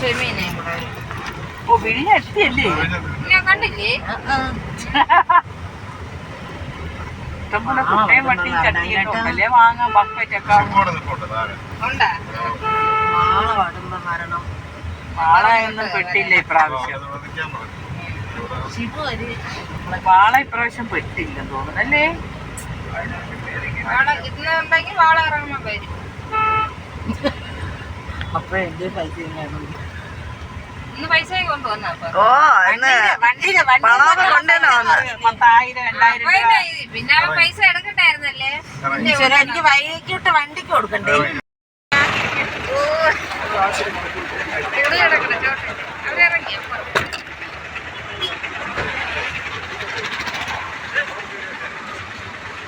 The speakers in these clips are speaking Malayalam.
ചെമ്മീനെ ഓ ഞാൻ കണ്ടില്ലേ? ഇഷ്ടംപോലെ കുട്ടയും വട്ടിയും ചട്ടിയൊക്കെ ഉണ്ടല്ലേ വാങ്ങാൻ ബക്കറ്റൊക്കെ? ഉണ്ടാ. വാളയൊന്നും പെട്ടില്ല ഇപ്രാവശ്യം. വാള ഇപ്രാവശ്യം പെട്ടില്ലെന്ന് തോന്നുന്നല്ലേ അപ്പൊ എന്റെ പൈസ ഇന്ന് പൈസ കൊണ്ടുവന്നാ അപ്പൊ ഓ ഇന്ന് പണമൊക്കെ കൊണ്ടുതന്നെ വന്ന്. പത്തായിരം രണ്ടായിരം രൂപ. പിന്നെ അവൻ പൈസ എടുക്കണ്ടായിരുന്നല്ലേ? എനിക്ക് വൈകിട്ട് വണ്ടിക്ക് കൊടുക്കണ്ടേ ഇവിടെ കിടക്കണ ചോട്ടെ അവിടെ ഇറങ്ങി അപ്പൊ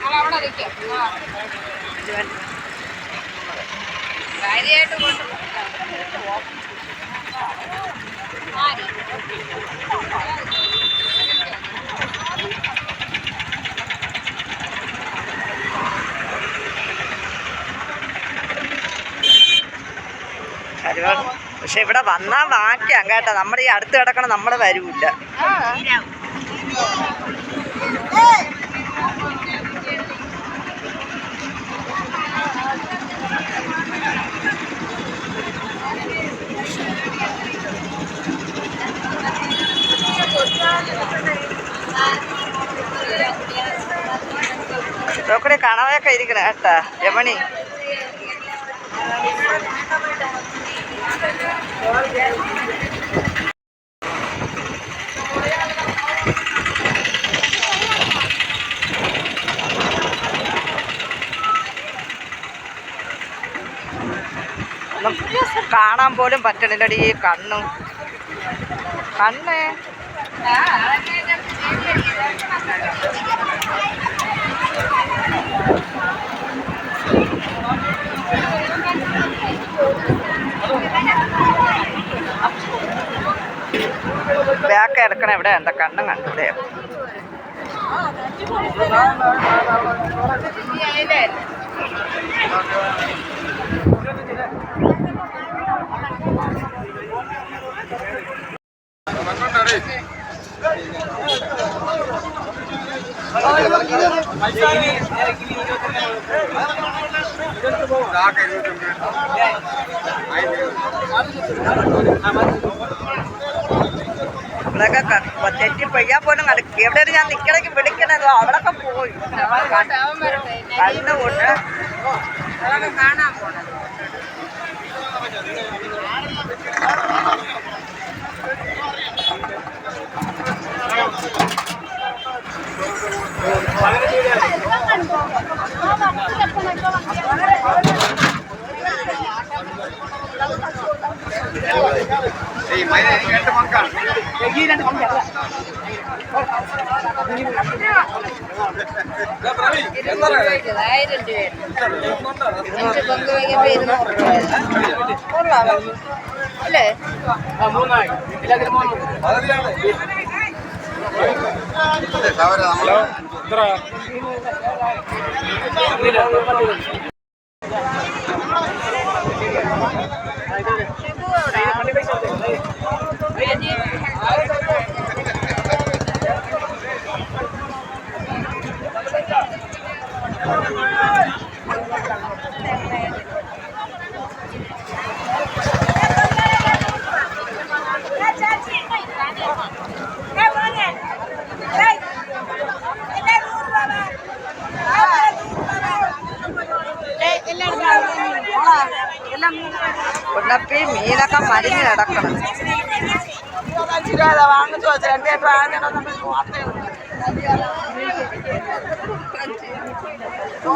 അവൾ അവിടെ നിൽക്കാം കാര്യമായിട്ട് കൊണ്ട് ആര്? കരുവാട് പക്ഷെ ഇവിടെ വന്നാ വാക്കിയാ കേട്ടോ. നമ്മുടെ ഈ അടുത്ത് കിടക്കണ നമ്മൾ വരൂല്ല. ഇതൊക്കെ കണവയൊക്കെ ഇരിക്കണേ കേട്ടാ. രമണി കാണാൻ പോലും പറ്റണില്ലടി ഈ കണ്ണും. കണ്ണ്. ബാക്ക് എടുക്കണ ഇവിടെ എന്താ കണ്ണും കണ്ടില്ലേ? ഈ അയിലല്ലേ? ഇവിടെയൊക്കെ ക- തെറ്റി പെയ്യാൻ പോലും നടക്കും എവിടെ ഞാൻ നിക്കണേക്ക് വിളിക്കണല്ലോ അവിടൊക്കെ പോയി അവൻ അവൻ വരട്ടെ. കണ്ണ് കൊണ്ട് അതൊക്കെ കാണാൻ പോണം ആയിരം രൂപ അഞ്ച് പങ്ക് രൂപ കൊള്ളാം അല്ലേ ഉണ്ണപ്പി മീനൊക്കെ മരിഞ്ഞ് കിടക്കണം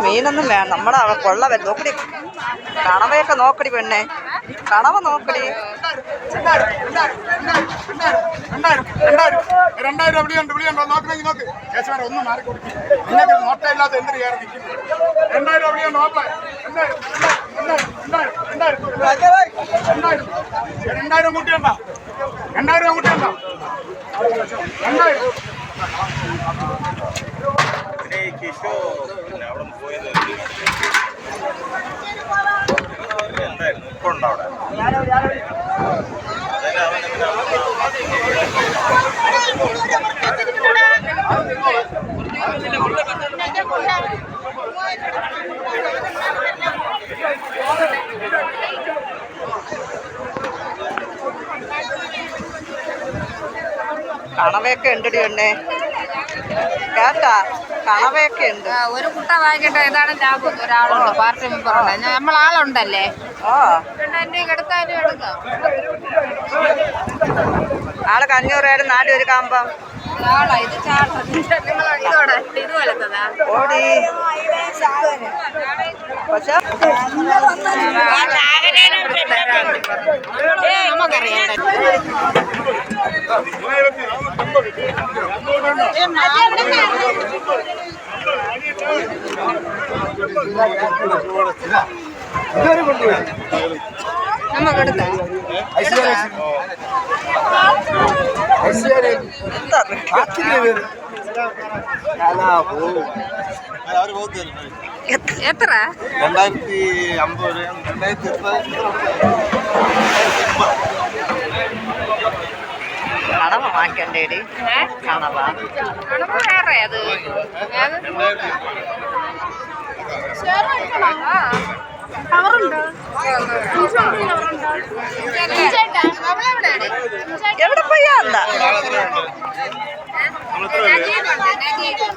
മീനൊന്നും വേണം നമ്മുടെ കൊള്ള വരും. നോക്കടി. കണവയൊക്കെ നോക്കടി പെണ്ണെ. കണവ നോക്കടി. രണ്ടായിരം വിളിയുണ്ട് വിളിയുണ്ടോ നോക്കണമെങ്കിൽ നോക്ക് കേശവൻ ഒന്ന് മാറി കൊടുക്കും. നിങ്ങൾക്ക് നോട്ടയില്ലാത്ത എന്തിനു കയറി നിൽക്കുന്നു രണ്ടായിരം വിളിയുണ്ട് നോക്കാം. രണ്ടായിരം രണ്ടായിരം രണ്ടായിരം രണ്ടായിരം കൂട്ടിയുണ്ടോ രണ്ടായിരം കിഷോ അവിടെ പോയത് എന്തായിരുന്നു? ഇപ്പൊ ഉണ്ടോ അവിടെ കണവയൊക്കെ ഉണ്ടടി എണ്ണേ കേട്ടാ? കണവയൊക്കെ ഉണ്ട്. ഒരു കുട്ട വാങ്ങിക്കട്ടെ. ഏതാണ് ലാഭം ഒരാളുണ്ട്. പാർട്ടി മെമ്പറുണ്ട്. നമ്മൾ ആളുണ്ടല്ലേ ഓ രണ്ടായിരം രൂപ നാട് ഒരു കാമ്പം ഓടി. ഇത് ചാട്ടം നിങ്ങൾ ഇതോടെ ഇതുപോലത്തതാ ഓടി പക്ഷെ നമുക്കറിയാം നമുക്കെടുത്താ എത്ര രണ്ടായിരത്തി അമ്പത് രണ്ടായിരത്തി കണവ വാങ്ങിക്കണ്ടേടി ഏ? കണവ കണക്ക് വേറെ അത് എവിടെ.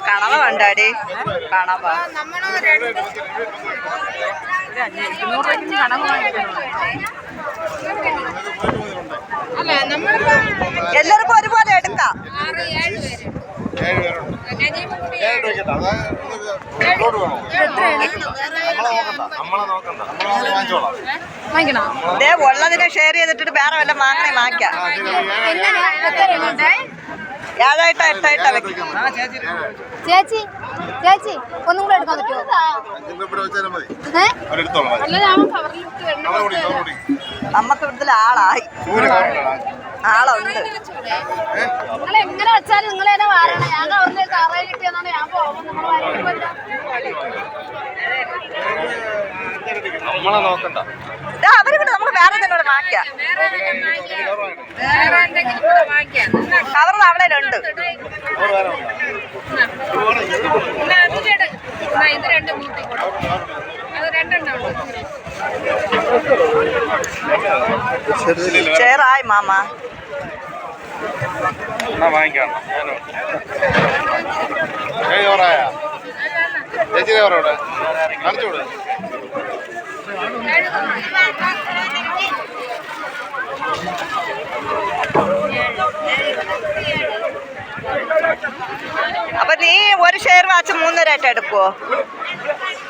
കണവ വേണ്ടാടി കണവ എല്ലാവർക്കും ഒരുപോലെ എടുക്കാം. ഏഴ് പേര് ഏഴ് പേരുണ്ട് ഏഴ് രൂപയ്ക്ക് അതായത് റോഡ് വേണോ. നമ്മളെ നോക്കണ്ട. നമ്മളെ നോക്കണ്ട. നമ്മളെ വാങ്ങിച്ചോളാം. ദേ ഉള്ളതിനെ ഷെയർ ചെയ്തിട്ട് വേറെ വല്ല വാങ്ങണേ വാങ്ങിക്കാം. ഏഴായിട്ടാ എട്ടായിട്ടാ വെക്കും. ചേച്ചി. ചേച്ചി ഒന്നും കൂടെ എടുക്കാൻ പറ്റുമോ? നമുക്ക് ഇവിടുത്തെ ആളായി. ആളുണ്ട്. എങ്ങനെ വെച്ചാലും നിങ്ങൾ തന്നെ വാരണം. ഞാൻ കവറിൽ കറേ കിട്ടിയെന്നാണ് ഞാൻ പോകുന്നത് നിങ്ങൾ നമ്മളെ നോക്കണ്ട. ദേ, അവർ പിന്നെ നമുക്ക് വേറെ തന്നെ വാങ്ങിക്കാം. വേറെ എന്തെങ്കിലും വാങ്ങിക്കാം. വേറെ എന്തെങ്കിലും കൂടെ വാങ്ങിക്കാം. മാമ അപ്പൊ നീ ഒരു ഷെയർ വാച്ച് എന്നാ എടുക്കുവോ?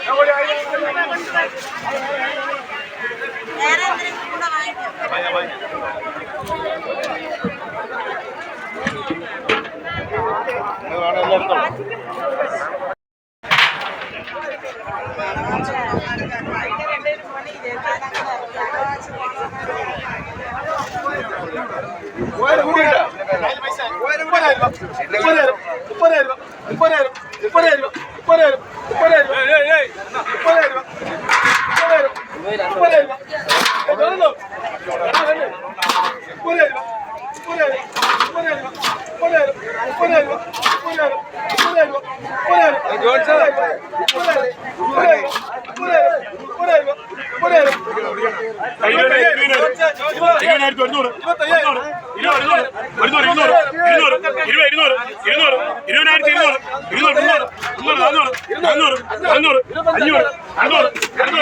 രണ്ടെണ്ണം ഉണ്ട് ഷെയർ ആയി മാമ ഇരുന്നൂറ് ഇരുന്നൂറ് ഏഴ് ഇരുന്നൂറ് ഇരുന്നൂറ് ഇരുന്നൂറ് ഇരുന്നൂറ് ഇരുന്നൂറ് ഇരുന്നൂറ് നീ ഒരു ഷെയർ വാച്ച് അഞ്ഞൂറ് അഞ്ഞൂറ് അഞ്ഞൂറ്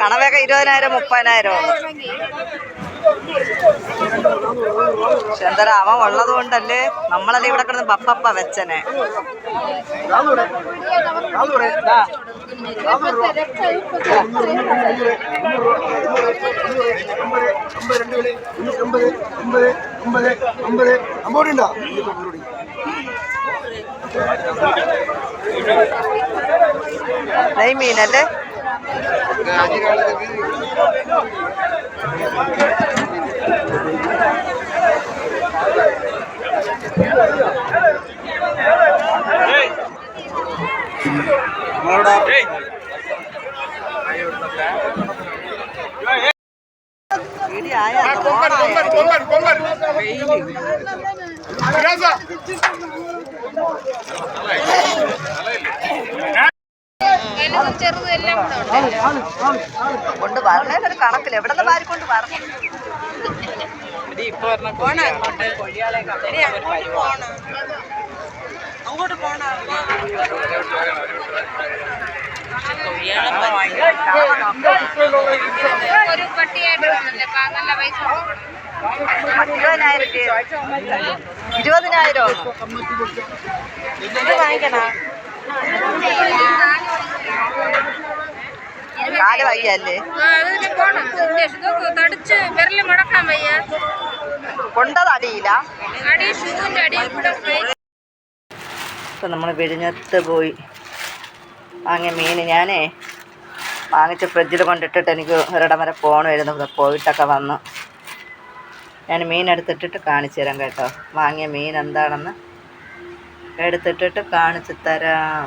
കണവയൊക്കെ ഇരുപതിനായിരം മുപ്പതിനായിരം. എന്തായാലും അവൻ ഉള്ളത് കൊണ്ടല്ലേ നമ്മളല്ലേ ഇവിടെ കിടന്ന് പപ്പപ്പ വെച്ചനെ. നെയ്മീനല്ലേ വലുതും ചെറുതും എല്ലാം കൂടെ ഉണ്ട്. കൊണ്ട് വരണേനൊരു കണക്കില്ല എവിടെ നിന്ന് വാരിക്കൊണ്ട് വരണം? അങ്ങോട്ട് പോണോ? ഒരു പട്ടിയായിട്ട് വന്നല്ലേ? നല്ല പൈസ കൊടുക്കണം. ഇരുപതിനായിരം ഇരുപതിനായിരം? ഇത് വാങ്ങിക്കണോ? കാൽ വയ്യല്ലേ? തടിച്ച് വിരൽ മടക്കാൻ വയ്യ. കൊണ്ടത് അടിയില്ല അടി ഷൂവിന്റെ അടി ഇവിടെ ഇപ്പം നമ്മൾ വിഴിഞ്ഞത്ത് പോയി വാങ്ങിയ മീൻ ഞാനേ വാങ്ങിച്ച ഫ്രിഡ്ജിൽ കൊണ്ടിട്ടിട്ട് എനിക്ക് ഒരിടം വരെ പോകണമായിരുന്നു ഇവിടെ പോയിട്ടൊക്കെ വന്നു. ഞാൻ മീൻ എടുത്തിട്ടിട്ട് കാണിച്ചു തരാം കേട്ടോ. വാങ്ങിയ മീൻ എന്താണെന്ന് എടുത്തിട്ടിട്ട് കാണിച്ചു തരാം.